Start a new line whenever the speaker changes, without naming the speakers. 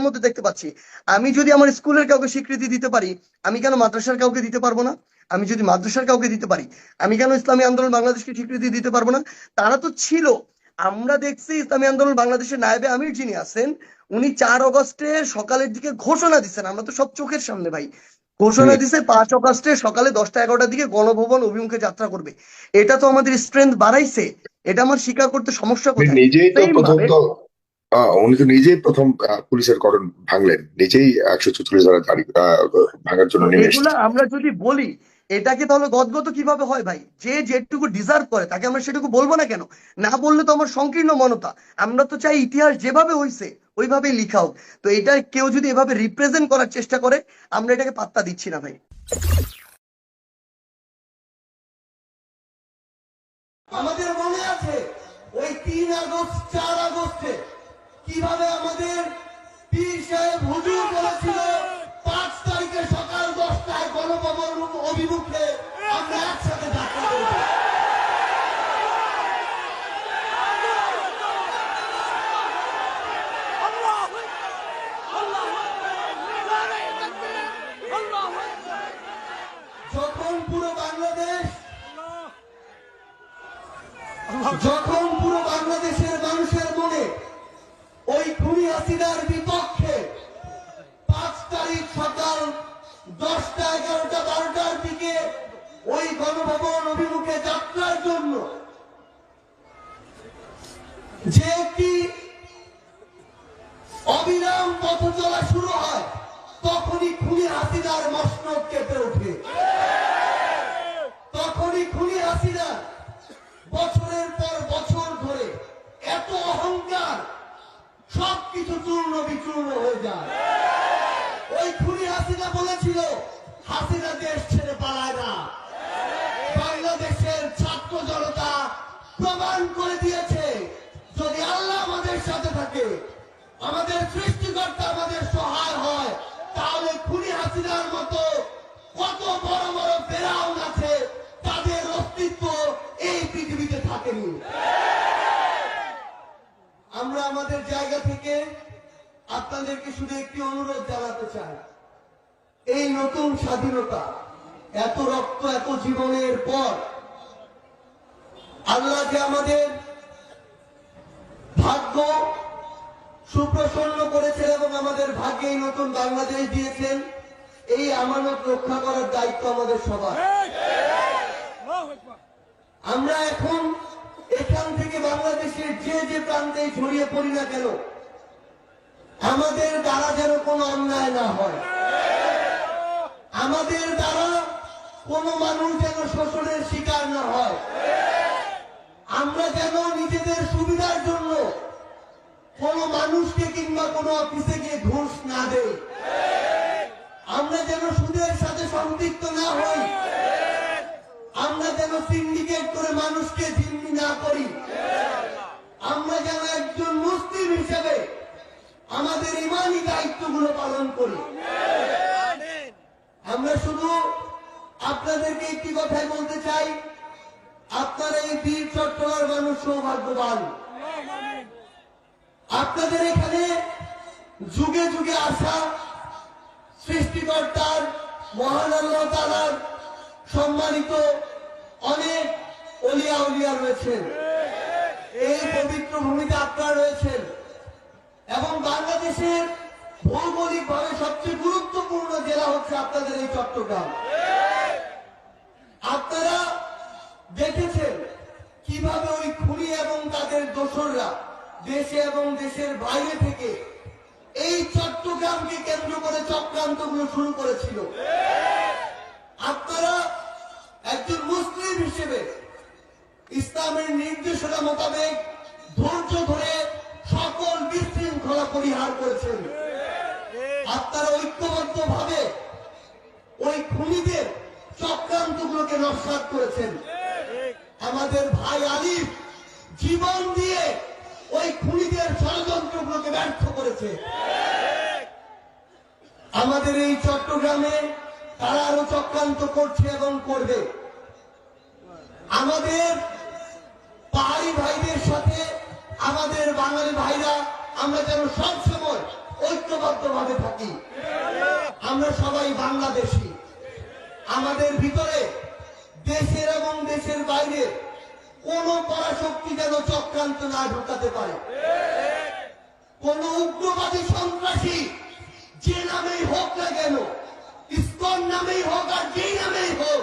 মধ্যে দেখতে পাচ্ছি। আমি যদি আমার স্কুলের কাউকে স্বীকৃতি দিতে পারি আমি কেন মাদ্রাসার কাউকে দিতে পারব না? আমি যদি মাদ্রাসার কাউকে দিতে পারি আমি কেন ইসলামী আন্দোলন বাংলাদেশকে স্বীকৃতি দিতে পারব না? তারা তো ছিল। আমরা দেখছি ইসলামী আন্দোলন বাংলাদেশের নায়েবে আমির যিনি আছেন উনি চার অগস্টে সকালের দিকে ঘোষণা দিচ্ছেন আমরা তো সব চোখের সামনে ভাই। ঘোষণা। দিছে পাঁচ অগস্টে সকালে দশটা এগারোটার দিকে গণভবন অভিমুখে যাত্রা করবে। এটা তো আমাদের স্ট্রেংথ বাড়াইছে। এটা আমার স্বীকার করতে সমস্যা কোথায়?
নিজেই তো প্রথম উনি তো নিজেই প্রথম আহ, পুলিশের গঠন ভাঙলেন। নিজেই একশো চুচল্লিশ ধারা জারি ভাঙার জন্য নেমে
আমরা যদি বলি এটাকে তাহলে গদগত কীভাবে হয় ভাই? যে যেটুকু ডিজার্ভ করে তাকে আমরা সেটুকু বলব না কেন? না বললে তো আমার সংকীর্ণ মনতা। আমরা তো চাই ইতিহাস যেভাবে হয়েছে ওইভাবেই লিখা হোক। তো এটা কেউ যদি এভাবে রিপ্রেজেন্ট করার চেষ্টা করে আমরা এটাকে পাত্তা দিচ্ছি না ভাই।
আমাদের মনে আছে ওই তিন আগস্ট চার আগস্টে কীভাবে আমাদের পীর সাহেব হুজুর বলেছিল, পাঁচ তারিখে সকাল দশটায় গণভবন অভিমুখে আমরা একসাথে যাত্রা যখন পুরো বাংলাদেশ, যখন পুরো বাংলাদেশের মানুষের মনে ওই খুনি হাসিনার বিপক্ষে পাঁচ তারিখ সকাল দশটা এগারোটা বারোটার দিকে ওই গণভবন অভিমুখে যাত্রার জন্য যে একটি অবিরাম পথ চলা শুরু হয়, তখনই খুনি হাসিনার মসনদ কেঁপে ওঠে তখনই খুনি হাসিনা বছরের পর বছর ধরে এত অহংকার সবকিছু চূর্ণ বিচূর্ণ হয়ে যায়। ওই খুনি হাসিনা বলেছিল, হাসিনা দেশ ছেড়ে পালায় না। বাংলাদেশের ছাত্র জনতা প্রমাণ করে দিয়েছে, যদি আল্লাহ আমাদের সাথে থাকে, আমাদের সৃষ্টিকর্তা আমাদের সহায় হয়, তাহলে খুনি হাসিনার মতো কত বড় বড় ফেরাউন আছে, তাদের অস্তিত্ব এই পৃথিবীতে থাকেনি আমরা আমাদের জায়গা থেকে আপনাদেরকে শুধু একটি অনুরোধ জানাতে চাই। এই নতুন স্বাধীনতা, এত রক্ত, এত জীবনের পর আল্লাহ যে আমাদের ভাগ্য সুপ্রসন্ন করেছেন এবং আমাদের ভাগ্যে এই নতুন বাংলাদেশ দিয়েছেন, এই আমানত রক্ষা করার দায়িত্ব আমাদের সবার। আমরা এখন এখান থেকে বাংলাদেশের যে যে প্রান্তে ছড়িয়ে পড়ি না কেন আমাদের দ্বারা যেন কোনো অন্যায় না হয়। আমাদের দ্বারা কোনো মানুষ যেন শোষণের শিকার না হয়। আমরা যেন নিজেদের সুবিধার জন্য কোনো মানুষকে কিংবা কোনো অফিসে গিয়ে ঘুষ না দেই। আমরা যেন সুদের সাথে সম্পৃক্ত না হই। আমরা যেন সিন্ডিকেট করে মানুষকে জিম্মি না করি। আমরা যেন আমাদের ইমানি দায়িত্বগুলো পালন করি আমরা শুধু আপনাদেরকে একটি কথাই বলতে চাই, আপনারা এই বীর চট্টলার মানুষ সৌভাগ্যবান। আপনাদের এখানে যুগে যুগে আসা সৃষ্টিকর্তার, মহান আল্লাহ তাআলার সম্মানিত অনেক অলিয়া উলিয়া রয়েছেন। এই পবিত্র ভূমিতে আপনারা রয়েছেন। বাংলাদেশের ভৌগোলিক ভাবে সবচেয়ে গুরুত্বপূর্ণ জেলা হচ্ছে আপনাদের এই চট্টগ্রাম। আপনারা দেখেছেন কীভাবে ওই খুনি এবং তাদের দোসররা দেশে এবং দেশের বাইরে থেকে এই চট্টগ্রামকে কেন্দ্র করে চক্রান্তগুলো শুরু করেছিল। আপনারা একজন মুসলিম হিসেবে ইসলামের নির্দেশনা মোতাবেক ধৈর্য ধরে বিশৃঙ্খলা পরিহার করেছেন। আপনারা ঐক্যবদ্ধ ভাবে ওই খুনিদের চক্রান্তগুলোকে নস্বাত করেছেন। আমাদের ভাই আলিফ জীবন দিয়ে ওই খুনিদের ষড়যন্ত্রগুলোকে ব্যর্থ করেছে। আমাদের এই চট্টগ্রামে তারা আরও চক্রান্ত করছে এবং করবে। আমাদের পাহাড়ি ভাইদের সাথে আমাদের বাঙালি ভাইরা আমরা যেন সবসময় ঐক্যবদ্ধভাবে থাকি। আমরা সবাই বাংলাদেশি। আমাদের ভিতরে দেশের এবং দেশের বাইরে কোন পরাশক্তি যেন চক্রান্ত না ঢুকাতে পারে। কোন উগ্রবাদী সন্ত্রাসী যে নামেই হোক না কেন, ইস্কন নামেই হোক আর যেই নামেই হোক